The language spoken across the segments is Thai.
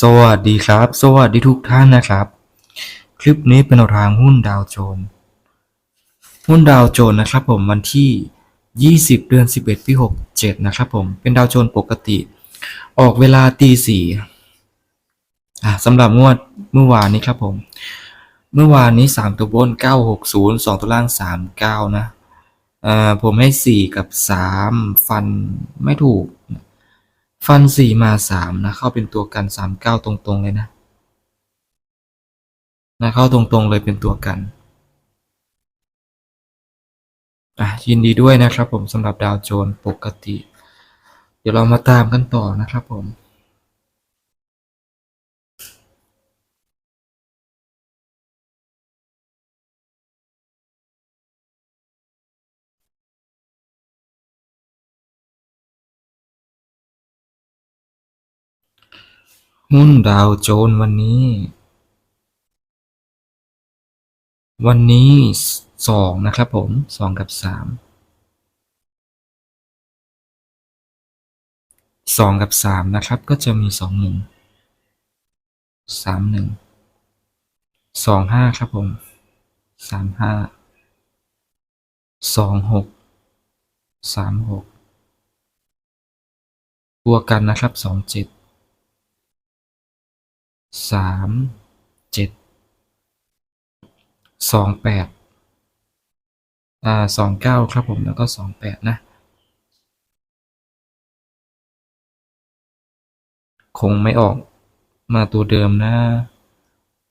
สวัสดีครับ สวัสดีทุกท่านนะครับ คลิปนี้เป็นแนวทางหุ้นดาวโจนส์หุ้นดาวโจนส์นะครับผมวันที่ 20 เดือน 11 ปี 67 นะครับผมเป็นดาวโจนส์ปกติ ออกเวลาตีสี่สำหรับงวดเมื่อวานนี้ครับผม เมื่อวานนี้ 3 ตัวบน 960 2 ตัวล่าง 39 นะผมให้ 4 กับ 3 ฟันไม่ถูก ฟันสี่มาสามนะ เข้าเป็นตัวกันสามเก้าตรงๆเลยนะนะเข้าตรงๆเลยเป็นตัวกันอะยินดีด้วยนะครับผมสำหรับดาวโจนปกติ เดี๋ยวเรามาตามกันต่อนะครับผม หุ้นดาวโจนส์วันนี้ วันนี้สองนะครับผมสองกับสามสองกับสามนะครับ ก็จะมีสองหนึ่งสามหนึ่งสองห้าครับผมสามห้าสองหกสามหกตัวกันนะครับสองเจ็ด สามเจ็ดสองแปดอ่าสองเก้าครับผมแล้วก็สองแปดนะคงไม่ออกมาตัวเดิมนะ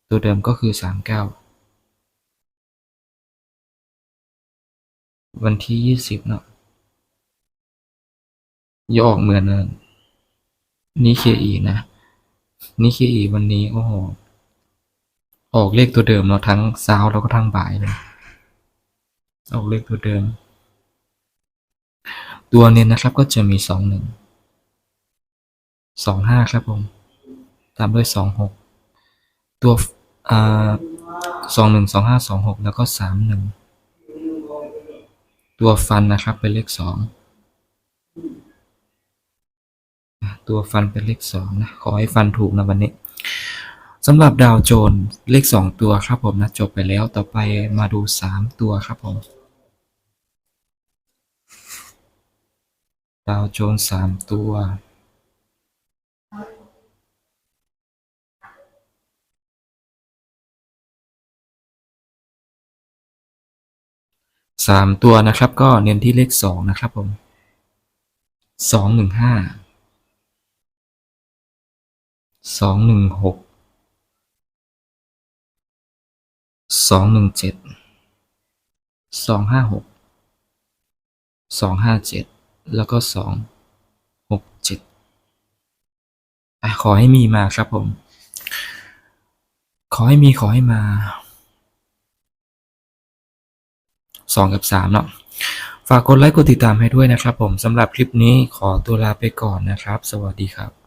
ตัวเดิมก็คือสามเก้าวันที่ยี่สิบเนาะย่าออกเหมือนนี่เคอีนะ นี่เคอีวันนี้ โอ้โห ออกเลขตัวเดิมเนาทั้งเช้าแล้วก็ทั้งบ่ายเลยออกเลขตัวเดิม ตัวเน้นนะครับก็จะมีสองหนึ่งสองห้าครับผม ตามด้วยสองหกตัวอ่าสองหนึ่งสองห้าสองหกแล้วก็สามหนึ่งตัวฟันนะครับเป็นเลขสอง ตัวฟันเป็นเลขสองนะ ขอให้ฟันถูกนะวันนี้สำหรับดาวโจนเลขสองตัวครับผมนะจบไปแล้วต่อไปมาดูสามตัวครับผม ดาวโจนส์สามตัวสามตัวนะครับก็เน้นที่เลขสองนะครับผมสองหนึ่งห้า สองหนึ่งหกสองหนึ่งเจ็ดสองห้าหกสองห้าเจ็ดแล้วก็สองหกเจ็ดอะขอให้มีมาครับผม ขอให้มีขอให้มาสองกับสามเนาะฝากกดไลค์กดติดตามให้ด้วยนะครับผมสำหรับคลิปนี้ขอตัวลาไปก่อนนะครับ สวัสดีครับ